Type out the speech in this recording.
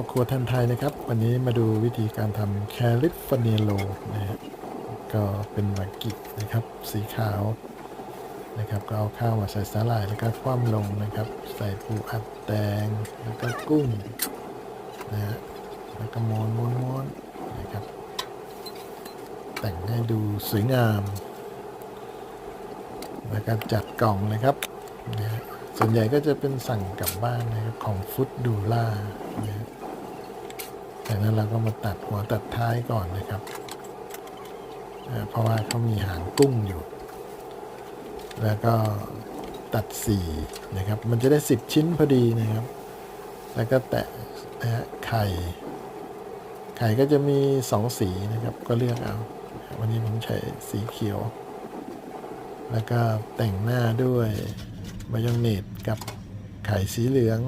อครัวแทนไทยนะครับ วันนี้มาดูวิธีการทำแคลิฟอร์เนียโลนะฮะก็เป็นวากินะครับ สีขาวนะครับ ก็เอาข้าวมาใส่สาหร่ายแล้วก็คว่ำลงนะครับ ใส่ปูอัดแดงแล้วก็กุ้งนะฮะแล้วก็ม้วนม้วนม้วนนะครับ แต่งให้ดูสวยงาม แล้วก็จัดกล่องนะครับนะส่วนใหญ่ก็จะเป็นสั่งกลับบ้านนะครับของฟุตดูล่านะฮะ จากนั้นเราก็มาตัดหัวตัดท้ายก่อนนะครับ เพราะว่าเขามีหางกุ้งอยู่ แล้วก็ตัดสีนะครับ มันจะได้ 10 ชิ้นพอดีนะครับ แล้วก็แตะนะฮะไข่ ไข่ก็จะมี 2 สีนะครับ ก็เลือกเอา วันนี้ผมใช้สีเขียว แล้วก็แต่งหน้าด้วยมายองเนสกับไข่สีเหลือง